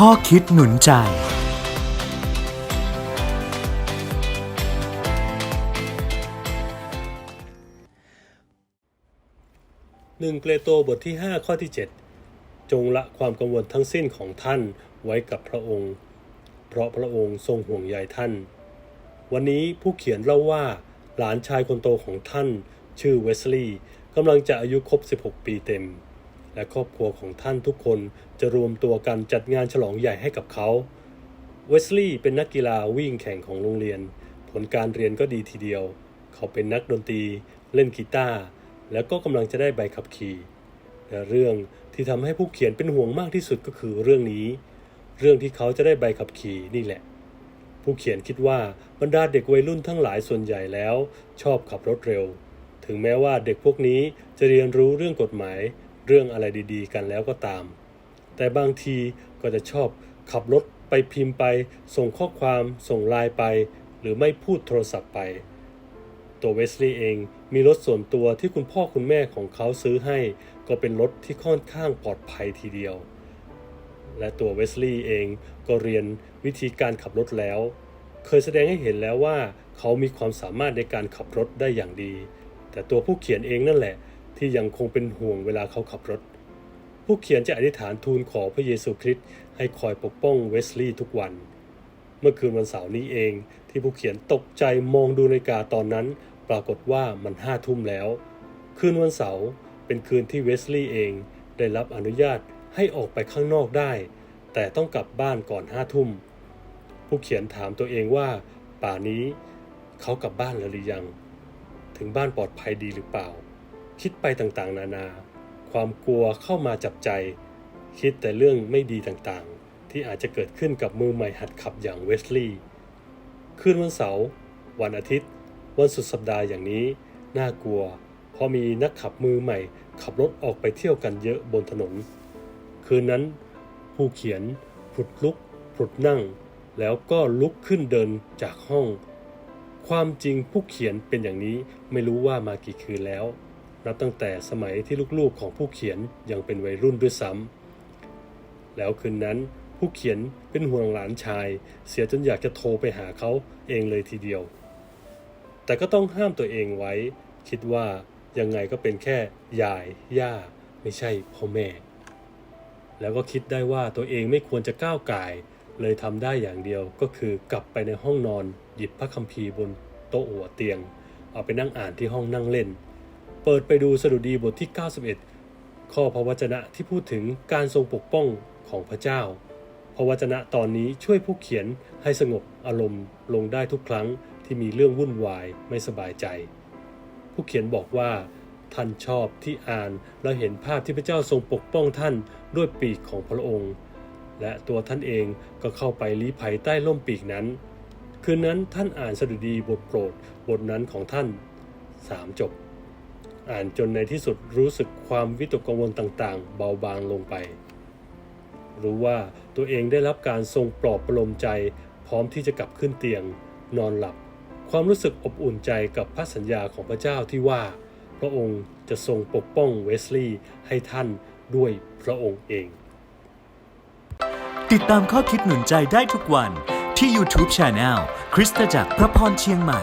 ข้อคิดหนุนใจ หนึ่งเปโตรบทที่ 5 ข้อที่ 7 จงละความกังวลทั้งสิ้นของท่านไว้กับพระองค์ เพราะพระองค์ทรงห่วงใยท่าน วันนี้ผู้เขียนเล่าว่า หลานชายคนโตของท่าน ชื่อเวสลีย์กำลังจะอายุครบ 16 ปีเต็ม และครอบครัวของท่านทุกคนจะรวมตัวกันจัดงานฉลองใหญ่ให้กับเขา เวสลีย์เป็นนักกีฬาวิ่งแข่งของโรงเรียน ผลการเรียนก็ดีทีเดียว เขาเป็นนักดนตรี เล่นกีตาร์แล้วก็กำลังจะได้ใบขับขี่แต่เรื่องที่ทำให้ผู้เขียนเป็นห่วงมากที่สุดก็คือเรื่องนี้ เรื่องที่เขาจะได้ใบขับขี่นี่แหละ ผู้เขียนคิดว่าบรรดาเด็กวัยรุ่นทั้งหลายส่วนใหญ่แล้ว ชอบขับรถเร็ว ถึงแม้ว่าเด็กพวกนี้จะเรียนรู้เรื่องกฎหมาย เรื่องอะไรดีๆ กันแล้วก็ตาม แต่บางทีก็จะชอบขับรถไปพิมพ์ไป ส่งข้อความส่งไลน์ไป หรือไม่พูดโทรศัพท์ไป ตัวเวสลีย์เองมีรถส่วนตัวที่คุณพ่อคุณแม่ของเขาซื้อให้ ก็เป็นรถที่ค่อนข้างปลอดภัยทีเดียว และตัวเวสลีย์เองก็เรียนวิธีการขับรถแล้ว เคยแสดงให้เห็นแล้วว่า เขามีความสามารถในการขับรถได้อย่างดี แต่ตัวผู้เขียนเองนั่นแหละ ที่ยังคงเป็นห่วงเวลาเขาขับรถ ผู้เขียนจะอธิษฐานทูลขอพระเยซูคริสต์ให้คอยปกป้องเวสลีย์ทุกวัน เมื่อคืนวันเสาร์นี้เองที่ผู้เขียนตกใจมองดูนาฬิกาตอนนั้น ปรากฏว่ามันห้าทุ่มแล้ว คืนวันเสาร์เป็นคืนที่เวสลีย์เองได้รับอนุญาตให้ออกไปข้างนอกได้ แต่ต้องกลับบ้านก่อนห้าทุ่ม ผู้เขียนถามตัวเองว่า ป่านี้เขากลับบ้านแล้วหรือยัง ถึงบ้านปลอดภัยดีหรือเปล่า คิดไปต่างๆ นานา ความกลัวเข้ามาจับใจ คิดแต่เรื่องไม่ดีต่างๆ ที่อาจจะเกิดขึ้นกับมือใหม่หัดขับอย่างเวสลีย์คืนวันเสาร์วันอาทิตย์ วันสุดสัปดาห์อย่างนี้ น่ากลัว เพราะมีนักขับมือใหม่ ขับรถออกไปเที่ยวกันเยอะบนถนน คืนนั้น ผู้เขียนผุดลุกผุดนั่ง แล้วก็ลุกขึ้นเดินจากห้อง ความจริงผู้เขียนเป็นอย่างนี้ไม่รู้ว่ามากี่คืนแล้ว นับตั้งแต่สมัยที่ลูกๆของผู้เขียนยังเป็นวัยรุ่นด้วยซ้ำแล้วคืนนั้นผู้เขียนเป็นห่วงหลานชาย เสียจนอยากจะโทรไปหาเขาเองเลยทีเดียว แต่ก็ต้องห้ามตัวเองไว้ คิดว่ายังไงก็เป็นแค่ยาย ย่า ไม่ใช่พ่อแม่ แล้วก็คิดได้ว่าตัวเองไม่ควรจะก้าวไก่ายเลยทำได้อย่างเดียวก็คือกลับไปในห้องนอน หยิบพระคัมภีร์บนโต๊ะหัวเตียง เอาไปนั่งอ่านที่ห้องนั่งเล่น เปิดไปดูสดุดีบทที่ 91 ข้อพระวจนะที่พูดถึงการทรงปกป้องของพระเจ้า พระวจนะตอนนี้ช่วยผู้เขียนให้สงบอารมณ์ลงได้ทุกครั้งที่มีเรื่องวุ่นวายไม่สบายใจ ผู้เขียนบอกว่า ท่านชอบที่อ่านและเห็นภาพที่พระเจ้าทรงปกป้องท่านด้วยปีกของพระองค์ และตัวท่านเองก็เข้าไปลี้ภัยใต้ร่มปีกนั้น คืนนั้นท่านอ่านสดุดีบทโปรดบทนั้นของท่านสามจบ อ่านจนในที่สุดรู้สึกความวิตกกังวลต่างๆ เบาบางลงไป รู้ว่าตัวเองได้รับการทรงปลอบประโลมใจ พร้อมที่จะกลับขึ้นเตียง นอนหลับ ความรู้สึกอบอุ่นใจกับพระสัญญาของพระเจ้าที่ว่า พระองค์จะทรงปกป้องเวสลีย์ให้ท่านด้วยพระองค์เอง ติดตามข้อคิดหนุนใจได้ทุกวันที่ YouTube Channel คริสตจักรพระพรเชียงใหม่